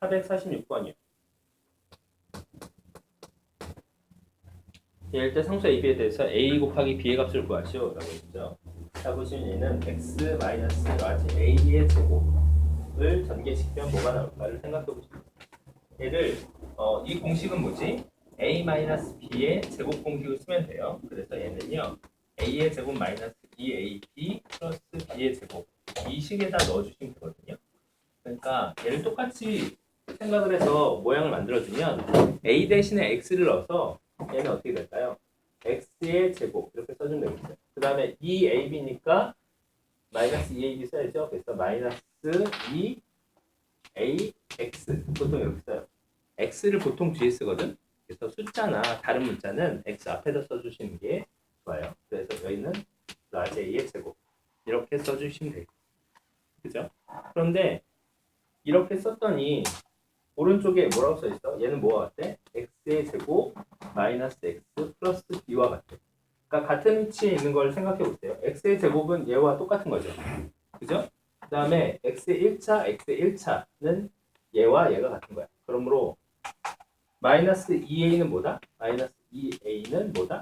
446번이요. 예를 때 상수 AB에 대해서 A 곱하기 B의 값을 구하시오 라고 했죠. 자 보시면 얘는 x 마이너스 라지 A의 제곱을 전개시키면 뭐가 나올까를 생각해 보시면 얘를 어, 이 공식은 뭐지? A 마이너스 B의 제곱 공식을 쓰면 돼요. 그래서 얘는요 A의 제곱 마이너스 2AB 플러스 B의 제곱 이 식에다 넣어주시면 되거든요. 그러니까 얘를 똑같이 생각을 해서 모양을 만들어주면 a 대신에 x를 넣어서 얘는 어떻게 될까요? x의 제곱 이렇게 써주면 되겠어요. 그 다음에 2ab니까 마이너스 2ab 써야죠. 그래서 마이너스 2ax 보통 이렇게 써요. x를 보통 뒤에 쓰거든. 그래서 숫자나 다른 문자는 x 앞에다 써주시는 게 좋아요. 그래서 여기는 라지 a의 제곱 이렇게 써주시면 돼요. 그죠? 그런데 이렇게 썼더니 오른쪽에 뭐라고 써 있어? 얘는 뭐와 같아? x의 제곱 마이너스 x 플러스 b와 같아. 그러니까 같은 위치에 있는 걸 생각해 보세요. x의 제곱은 얘와 똑같은 거죠. 그죠? 그 다음에 x의 1차, x의 1차는 얘와 얘가 같은 거야. 그러므로 마이너스 2a는 뭐다? 마이너스 2a는 뭐다?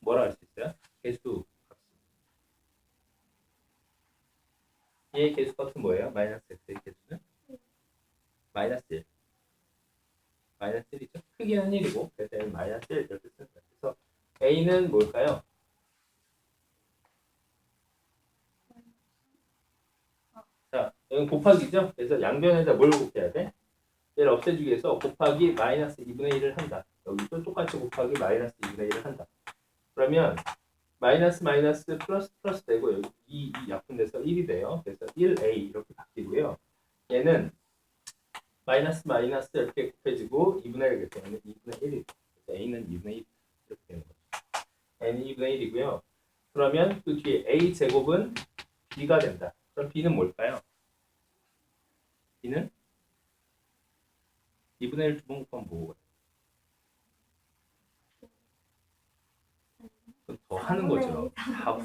뭐라 할 수 있어요? 개수 값. 얘의 개수 값은 뭐예요? 마이너스 x의 개수는? 마이너스 1. 마이너스 1이죠. 크기는 1이고 그래서 얘는 마이너스 1 이렇게 쓰는. 그래서 a는 뭘까요? 자, 여기 곱하기죠. 그래서 양변에다 뭘 곱해야 돼? 얘를 없애주기 위해서 곱하기 마이너스 2분의 1을 한다. 여기도 똑같이 곱하기 마이너스 2분의 1을 한다. 그러면 마이너스 마이너스 플러스 플러스 되고 여기 2, 2 약분돼서 1이 돼요. 그래서 1a 이렇게 바뀌고요. 얘는 마이너스 마이너스 이렇게 곱해지고 2분의 1이 되면 2분의 1이 그래서 a는 2분의 1 이렇게 되는 거죠. n은 2분의 1이고요. 그러면 그 뒤에 a 제곱은 b가 된다. 그럼 b는 뭘까요? b는 2분의 1 두번 곱하면 그럼 더 하는 거죠. 다,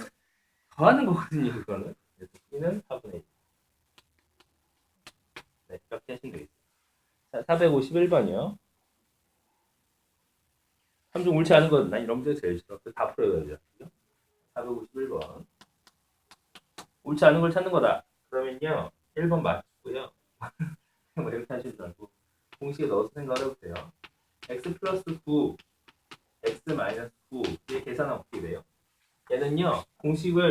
더 하는 거거든요, 그거는. 그래서 b는 4분의 1. 네, 이렇게 하시면 되겠습니다. 자, 451번이요. 3중 옳지 않은 건, 난 이런 문제 제일 싫어. 다 풀어야 되죠. 그죠? 451번. 옳지 않은 걸 찾는 거다. 그러면요, 1번 맞추고요. 뭐 이렇게 하시지 말고, 공식에 넣어서 생각을 해보세요. x 플러스 9, x 마이너스 9, 이게 계산하면 어떻게 돼요? 얘는요, 공식을,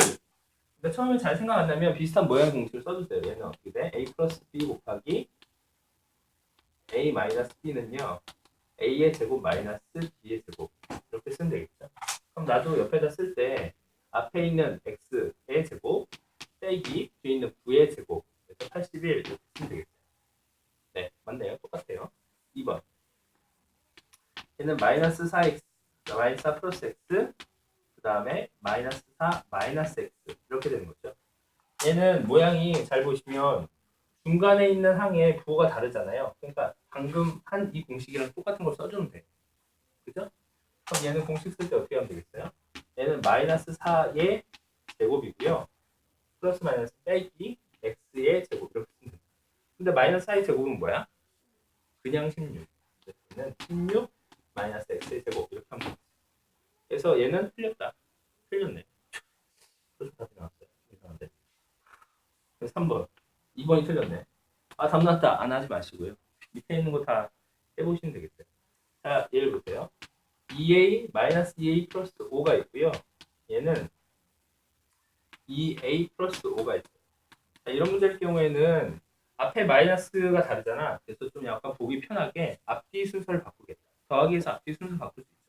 그러니까 처음에 잘 생각 안 나면 비슷한 모양 공식을 써주세요. 얘는 어떻게 돼? a 플러스 b 곱하기 a 마이너스 b는요 a의 제곱 마이너스 b의 제곱 이렇게 쓰면 되겠죠. 그럼 나도 옆에다 쓸 때 앞에 있는 x의 제곱 빼기 뒤에 있는 9의 제곱 그래서 81 이렇게 쓰면 되겠죠. 네 맞네요. 똑같아요. 2번 얘는 마이너스 4x 마이너스 4 플러스 x 그 다음에 마이너스 4 마이너스 x 이렇게 되는 거죠. 얘는 모양이 잘 보시면 중간에 있는 항의 부호가 다르잖아요. 그러니까 방금 한 이 공식이랑 똑같은 걸 써주면 돼. 그죠? 그럼 얘는 공식 쓸 때 어떻게 하면 되겠어요? 얘는 마이너스 4의 제곱이고요. 플러스 마이너스 빼기 x의 제곱 이렇게 쓰면 됩니다. 근데 마이너스 4의 제곱은 뭐야? 그냥 16. 얘는 16 마이너스 x의 제곱 이렇게 하면 됩니다. 그래서 얘는 틀렸다. 틀렸네. 그래서 답이 나왔어요. 이상한데. 그래서 3번. 2번이 틀렸네. 아, 답 났다. 안 하지 마시고요. 밑에 있는 거 다 해보시면 되겠어요. 자, 예를 보세요. 2a 마이너스 2a 플러스 5가 있고요. 얘는 2a 플러스 5가 있어요. 자, 이런 문제일 경우에는 앞에 마이너스가 다르잖아. 그래서 좀 약간 보기 편하게 앞뒤 순서를 바꾸겠다. 더하기에서 앞뒤 순서 바꿀 수 있다.